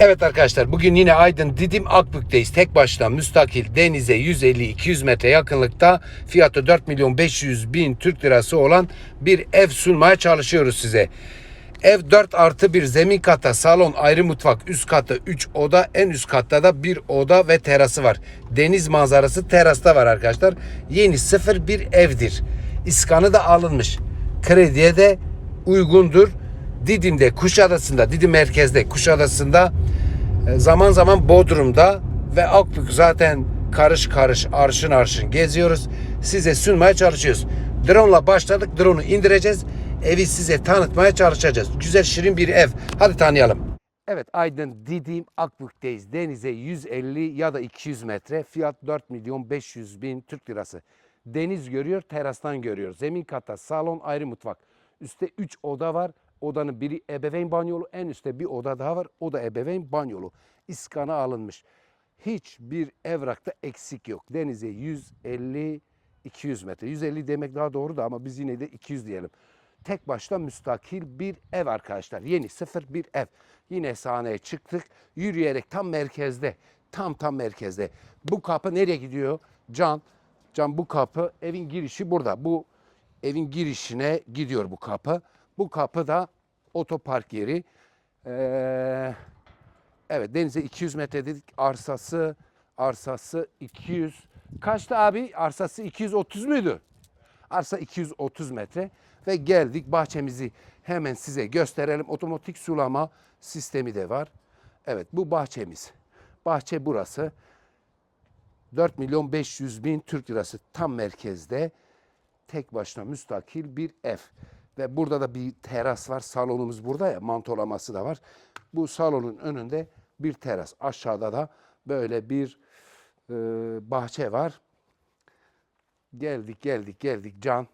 Evet arkadaşlar bugün yine Aydın Didim Akbük'teyiz. Tek başına müstakil denize 150-200 metre yakınlıkta fiyatı 4 milyon 500 bin Türk lirası olan bir ev sunmaya çalışıyoruz size. Ev 4 artı bir zemin kata salon ayrı mutfak üst katı 3 oda en üst katta da bir oda ve terası var. Deniz manzarası terasta var arkadaşlar. Yeni sıfır bir evdir. İskanı da alınmış. Krediye de uygundur. Didim'de, Kuşadası'nda, Didim merkezde, Kuşadası'nda e, zaman zaman Bodrum'da ve Akbük zaten karış karış, arşın arşın geziyoruz. Size sunmaya çalışıyoruz. Drone'la başladık. Drone'u indireceğiz. Evi size tanıtmaya çalışacağız. Güzel şirin bir ev. Hadi tanıyalım. Evet Aydın Didim Akbük'teyiz. Denize 150 ya da 200 metre. Fiyat 4 milyon 500 bin Türk lirası. Deniz görüyor, terastan görüyor. Zemin kata, salon, ayrı mutfak. Üste 3 oda var. Odanın biri ebeveyn banyolu, en üstte bir oda daha var. O da ebeveyn banyolu. İskana alınmış. Hiçbir evrakta eksik yok. Denize 150 200 metre. 150 demek daha doğru da ama biz yine de 200 diyelim. Tek başına müstakil bir ev arkadaşlar. Yeni sıfır bir ev. Yine sahneye çıktık. Yürüyerek tam merkezde. Tam tam merkezde. Bu kapı nereye gidiyor? Can. Can bu kapı evin girişi burada. Bu evin girişine gidiyor bu kapı. Bu kapı da otopark yeri. Ee, evet denize 200 metre dedik. Arsası arsası 200. Kaçtı abi? Arsası 230 muydu? Arsa 230 metre ve geldik bahçemizi hemen size gösterelim. Otomatik sulama sistemi de var. Evet bu bahçemiz. Bahçe burası. 4 milyon 500 bin Türk lirası tam merkezde tek başına müstakil bir ev. Ve burada da bir teras var. Salonumuz burada ya mantolaması da var. Bu salonun önünde bir teras. Aşağıda da böyle bir e, bahçe var. Geldik geldik geldik can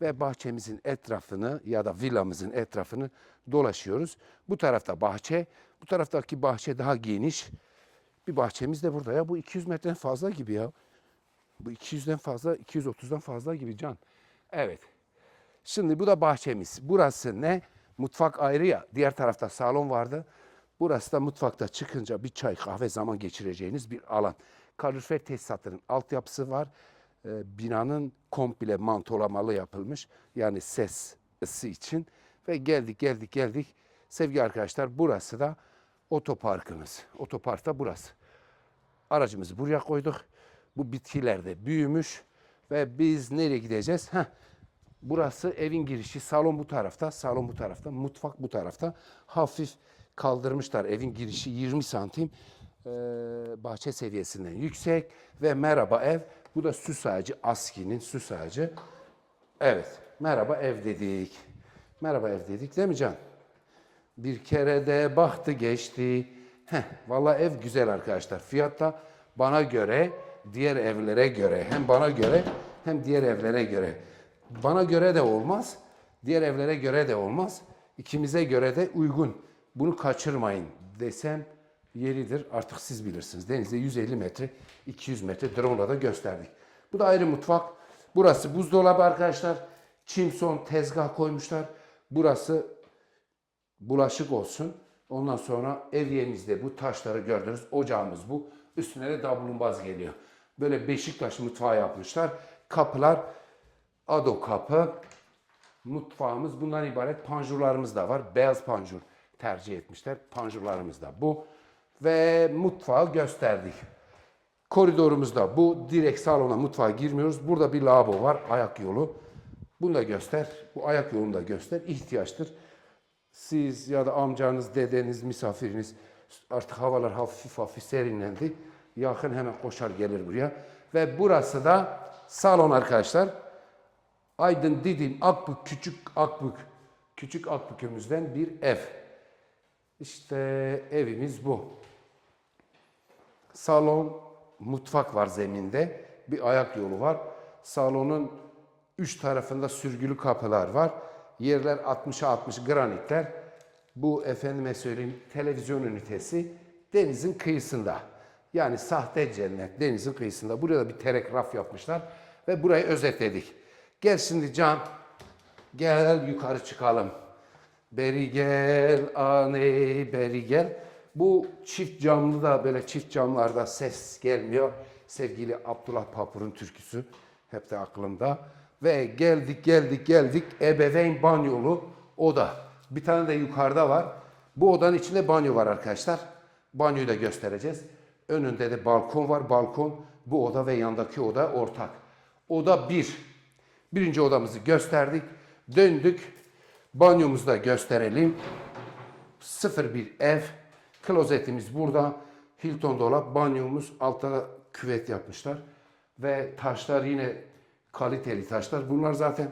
ve bahçemizin etrafını ya da villamızın etrafını dolaşıyoruz. Bu tarafta bahçe, bu taraftaki bahçe daha geniş. Bir bahçemiz de burada ya. Bu 200 metreden fazla gibi ya. Bu 200'den fazla, 230'dan fazla gibi can. Evet. Şimdi bu da bahçemiz. Burası ne? Mutfak ayrı ya. Diğer tarafta salon vardı. Burası da mutfakta çıkınca bir çay kahve zaman geçireceğiniz bir alan. Kalorifer tesisatının altyapısı var. Ee, binanın komple mantolamalı yapılmış. Yani ses ısı için. Ve geldik geldik geldik. Sevgili arkadaşlar burası da otoparkımız. Otopark da burası. Aracımızı buraya koyduk. Bu bitkiler de büyümüş. Ve biz nereye gideceğiz? Heh, burası evin girişi. Salon bu tarafta, salon bu tarafta, mutfak bu tarafta. Hafif kaldırmışlar evin girişi 20 santim. Ee, bahçe seviyesinden yüksek ve merhaba ev. Bu da süs ağacı, Aski'nin süs ağacı. Evet, merhaba ev dedik. Merhaba ev dedik değil mi Can? Bir kere de baktı geçti. Heh, vallahi ev güzel arkadaşlar. Fiyat da bana göre, diğer evlere göre, hem bana göre hem diğer evlere göre. Bana göre de olmaz, diğer evlere göre de olmaz. İkimize göre de uygun. Bunu kaçırmayın desem yeridir. Artık siz bilirsiniz. Denizde 150 metre, 200 metre drone'la da gösterdik. Bu da ayrı mutfak. Burası buzdolabı arkadaşlar. Çimson tezgah koymuşlar. Burası bulaşık olsun. Ondan sonra evyemizde bu taşları gördünüz. Ocağımız bu. Üstüne de davlumbaz geliyor. Böyle Beşiktaş mutfağı yapmışlar. Kapılar ado kapı. Mutfağımız bundan ibaret. Panjurlarımız da var. Beyaz panjur tercih etmişler. Panjurlarımız da bu. Ve mutfağı gösterdik. Koridorumuzda bu. Direkt salona mutfağa girmiyoruz. Burada bir lavabo var. Ayak yolu. Bunu da göster. Bu ayak yolunu da göster. İhtiyaçtır. Siz ya da amcanız, dedeniz, misafiriniz artık havalar hafif hafif serinlendi. Yakın hemen koşar gelir buraya. Ve burası da salon arkadaşlar. Aydın Didim Akbük Küçük Akbük Küçük Akbük'ümüzden bir ev. İşte evimiz bu. Salon, mutfak var zeminde. Bir ayak yolu var. Salonun üç tarafında sürgülü kapılar var. Yerler 60'a 60 granitler. Bu efendime söyleyeyim televizyon ünitesi denizin kıyısında. Yani sahte cennet denizin kıyısında. Buraya da bir terek raf yapmışlar ve burayı özetledik. Gel şimdi Can, gel yukarı çıkalım. Beri gel, aney beri gel. Bu çift camlı da böyle çift camlarda ses gelmiyor. Sevgili Abdullah Papur'un türküsü hep de aklımda. Ve geldik geldik geldik ebeveyn banyolu oda. Bir tane de yukarıda var. Bu odanın içinde banyo var arkadaşlar. Banyoyu da göstereceğiz. Önünde de balkon var. Balkon bu oda ve yandaki oda ortak. Oda bir. Birinci odamızı gösterdik. Döndük. Banyomuzu da gösterelim. Sıfır bir ev. Klozetimiz burada. Hilton dolap, banyomuz, altta küvet yapmışlar. Ve taşlar yine kaliteli taşlar. Bunlar zaten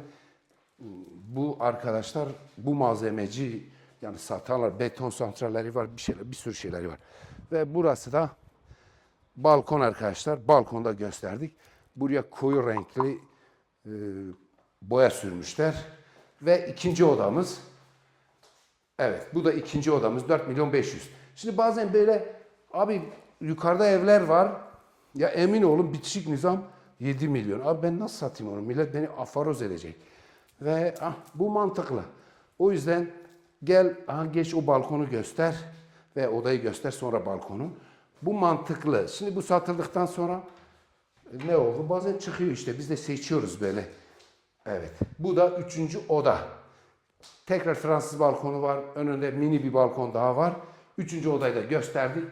bu arkadaşlar bu malzemeci yani satarlar. Beton santralleri var, bir şeyler, bir sürü şeyleri var. Ve burası da balkon arkadaşlar. Balkonda gösterdik. Buraya koyu renkli e, boya sürmüşler. Ve ikinci odamız Evet bu da ikinci odamız 4 milyon 500. Şimdi bazen böyle abi yukarıda evler var. Ya emin olun bitişik nizam 7 milyon. Abi ben nasıl satayım onu? Millet beni afaroz edecek. Ve ah, bu mantıklı. O yüzden gel aha, geç o balkonu göster ve odayı göster sonra balkonu. Bu mantıklı. Şimdi bu satıldıktan sonra ne oldu? Bazen çıkıyor işte biz de seçiyoruz böyle. Evet. Bu da üçüncü oda. Tekrar Fransız balkonu var. Önünde mini bir balkon daha var. Üçüncü odayı da gösterdik.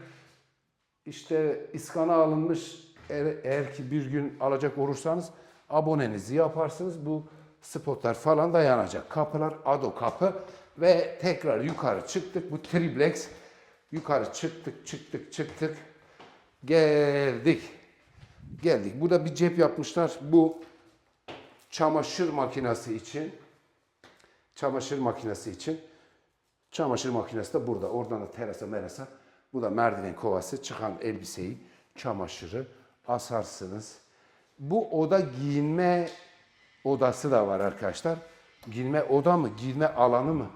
İşte iskana alınmış eğer, eğer ki bir gün alacak olursanız abonenizi yaparsınız. Bu spotlar falan da yanacak. Kapılar Ado kapı ve tekrar yukarı çıktık. Bu triplex. Yukarı çıktık, çıktık, çıktık. Geldik. Geldik. Burada bir cep yapmışlar. Bu çamaşır makinesi için çamaşır makinesi için. Çamaşır makinesi de burada. Oradan da terasa merasa. Bu da merdiven kovası. Çıkan elbiseyi, çamaşırı asarsınız. Bu oda giyinme odası da var arkadaşlar. Giyinme oda mı? Giyinme alanı mı?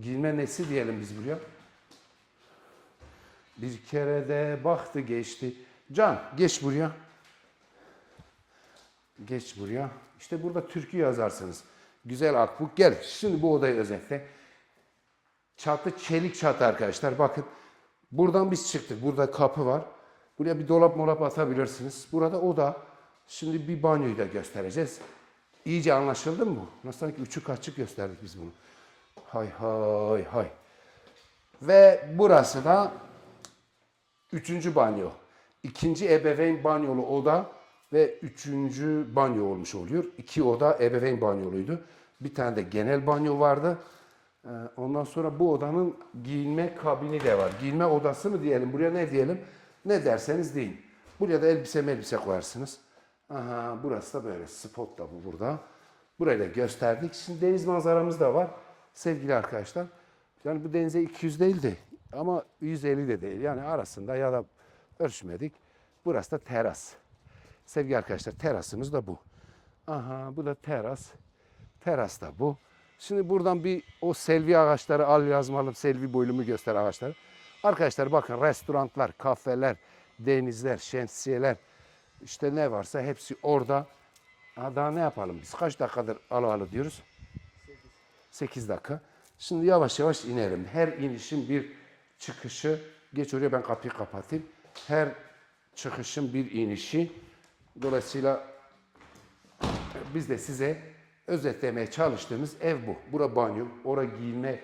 Giyinme nesi diyelim biz buraya? Bir kere de baktı geçti. Can geç buraya. Geç buraya. İşte burada türkü yazarsınız. Güzel akbuk. Gel şimdi bu odayı özetle. Çatı çelik çatı arkadaşlar. Bakın buradan biz çıktık. Burada kapı var. Buraya bir dolap molap atabilirsiniz. Burada oda. Şimdi bir banyoyu da göstereceğiz. İyice anlaşıldı mı? Nasıl sanki üçü açık gösterdik biz bunu. Hay hay hay. Ve burası da Üçüncü banyo. İkinci ebeveyn banyolu oda ve üçüncü banyo olmuş oluyor. İki oda ebeveyn banyoluydu. Bir tane de genel banyo vardı. Ee, Ondan sonra bu odanın giyinme kabini de var. Giyinme odası mı diyelim, buraya ne diyelim? Ne derseniz deyin. Buraya da elbise elbise koyarsınız. Aha, burası da böyle spot da bu burada. Burayı da gösterdik. Şimdi deniz manzaramız da var. Sevgili arkadaşlar. Yani bu denize 200 değil de ama 150 de değil. Yani arasında ya da ölçmedik. Burası da teras. Sevgili arkadaşlar terasımız da bu. Aha bu da teras. Teras da bu. Şimdi buradan bir o selvi ağaçları al yazmalı selvi boylumu göster ağaçları. Arkadaşlar bakın restoranlar, kafeler, denizler, şemsiyeler işte ne varsa hepsi orada. Ha, daha ne yapalım biz? Kaç dakikadır alo alo diyoruz? 8 dakika. Şimdi yavaş yavaş inelim. Her inişin bir çıkışı, geç oraya ben kapıyı kapatayım. Her çıkışın bir inişi. Dolayısıyla biz de size özetlemeye çalıştığımız ev bu. Bura banyo, ora giyinme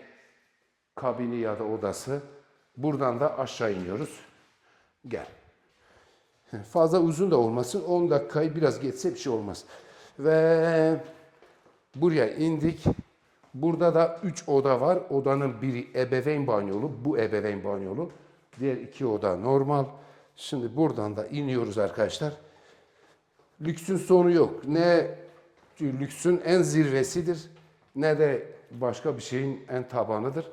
kabini ya da odası. Buradan da aşağı iniyoruz. Gel. Fazla uzun da olmasın. 10 dakikayı biraz geçse bir şey olmaz. Ve buraya indik. Burada da 3 oda var. Odanın biri ebeveyn banyolu. Bu ebeveyn banyolu. Diğer iki oda normal. Şimdi buradan da iniyoruz arkadaşlar. Lüksün sonu yok. Ne lüksün en zirvesidir ne de başka bir şeyin en tabanıdır.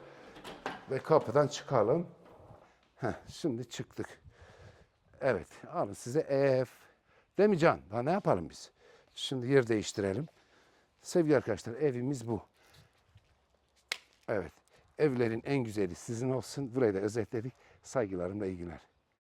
Ve kapıdan çıkalım. Heh, şimdi çıktık. Evet, alın size ev. Değil mi Can? Daha ne yapalım biz? Şimdi yer değiştirelim. Sevgili arkadaşlar evimiz bu. Evet. Evlerin en güzeli sizin olsun. Burayı da özetledik. Saygılarımla iyi günler.